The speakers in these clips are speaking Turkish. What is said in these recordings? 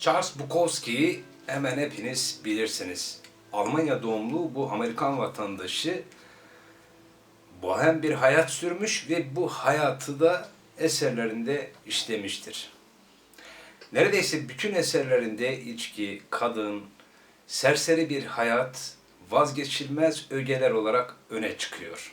Charles Bukowski'yi hemen hepiniz bilirsiniz. Almanya doğumlu bu Amerikan vatandaşı bohem bir hayat sürmüş ve bu hayatı da eserlerinde işlemiştir. Neredeyse bütün eserlerinde içki, kadın, serseri bir hayat vazgeçilmez ögeler olarak öne çıkıyor.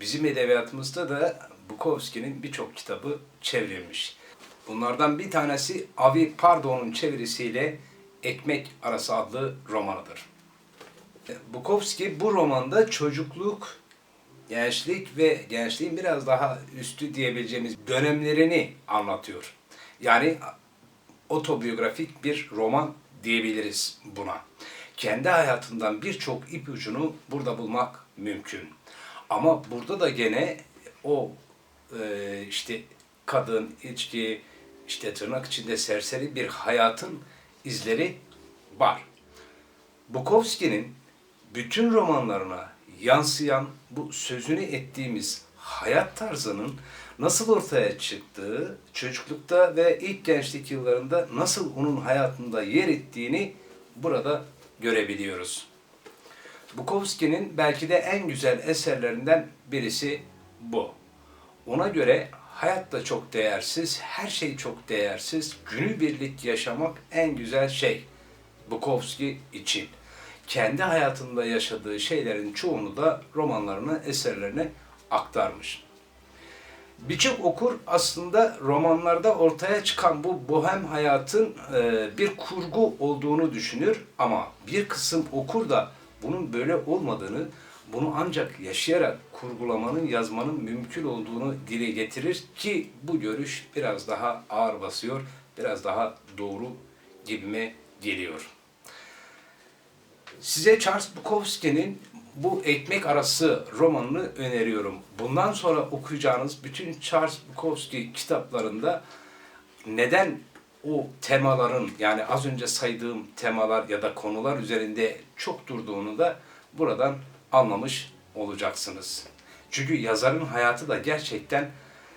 Bizim edebiyatımızda da Bukowski'nin birçok kitabı çevrilmiş. Bunlardan bir tanesi Avi Pardo'nun çevirisiyle Ekmek Arası adlı romanıdır. Bukowski bu romanda çocukluk, gençlik ve gençliğin biraz daha üstü diyebileceğimiz dönemlerini anlatıyor. Yani otobiyografik bir roman diyebiliriz buna. Kendi hayatından birçok ipucunu burada bulmak mümkün. Ama burada da gene o e, işte kadın, içki, işte tırnak içinde serseri bir hayatın izleri var. Bukowski'nin bütün romanlarına yansıyan bu sözünü ettiğimiz hayat tarzının nasıl ortaya çıktığı, çocuklukta ve ilk gençlik yıllarında nasıl onun hayatında yer ettiğini burada görebiliyoruz. Bukowski'nin belki de en güzel eserlerinden birisi bu. Ona göre hayat da çok değersiz, her şey çok değersiz. Günübirlik yaşamak en güzel şey. Bukowski için. Kendi hayatında yaşadığı şeylerin çoğunu da romanlarına, eserlerine aktarmış. Birçok okur aslında romanlarda ortaya çıkan bu bohem hayatın e, bir kurgu olduğunu düşünür ama bir kısım okur da bunun böyle olmadığını, bunu ancak yaşayarak kurgulamanın, yazmanın mümkün olduğunu dile getirir ki bu görüş biraz daha ağır basıyor, biraz daha doğru gibime geliyor. Size Charles Bukowski'nin bu Ekmek Arası romanını öneriyorum. Bundan sonra okuyacağınız bütün Charles Bukowski kitaplarında neden o temaların yani az önce saydığım temalar ya da konular üzerinde çok durduğunu da buradan anlamış olacaksınız. Çünkü yazarın hayatı da gerçekten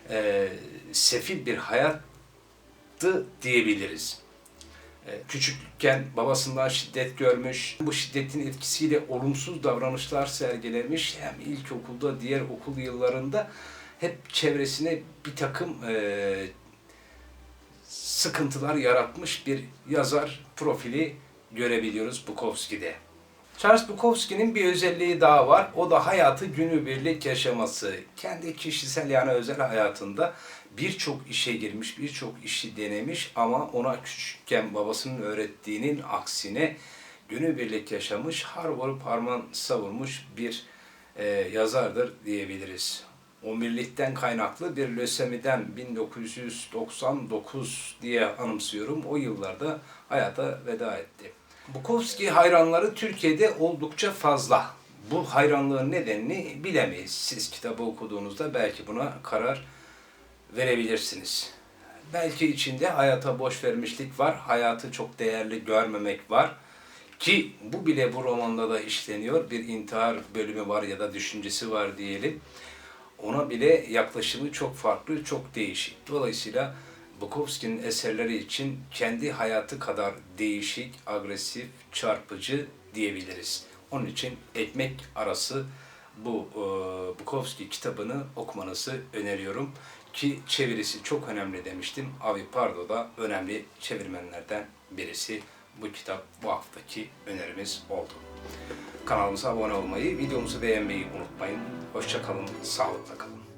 e, sefil bir hayattı diyebiliriz. E, Küçükken babasından şiddet görmüş, bu şiddetin etkisiyle olumsuz davranışlar sergilemiş. Hem ilkokulda, diğer okul yıllarında hep çevresine bir takım e, sıkıntılar yaratmış bir yazar profili görebiliyoruz Bukowski'de. Charles Bukowski'nin bir özelliği daha var. O da hayatı günübirlik yaşaması. Kendi kişisel yani özel hayatında birçok işe girmiş, birçok işi denemiş ama ona küçükken babasının öğrettiğinin aksine günübirlik yaşamış, har vurup harman savurmuş bir e, yazardır diyebiliriz. 11'likten kaynaklı bir lösemiden 1999 diye anımsıyorum. O yıllarda hayata veda etti. Bukowski hayranları Türkiye'de oldukça fazla. Bu hayranlığın nedenini bilemeyiz. Siz kitabı okuduğunuzda belki buna karar verebilirsiniz. Belki içinde hayata boş vermişlik var, hayatı çok değerli görmemek var. Ki bu bile bu romanda da işleniyor. Bir intihar bölümü var ya da düşüncesi var diyelim. Ona bile yaklaşımı çok farklı, çok değişik. Dolayısıyla Bukowski'nin eserleri için kendi hayatı kadar değişik, agresif, çarpıcı diyebiliriz. Onun için ekmek arası bu e, Bukowski kitabını okumanızı öneriyorum. Ki çevirisi çok önemli demiştim. Avi Pardo da önemli çevirmenlerden birisi. Bu kitap bu haftaki önerimiz oldu. Kanalımıza abone olmayı, videomuzu beğenmeyi unutmayın. Hoşçakalın, sağlıkla kalın.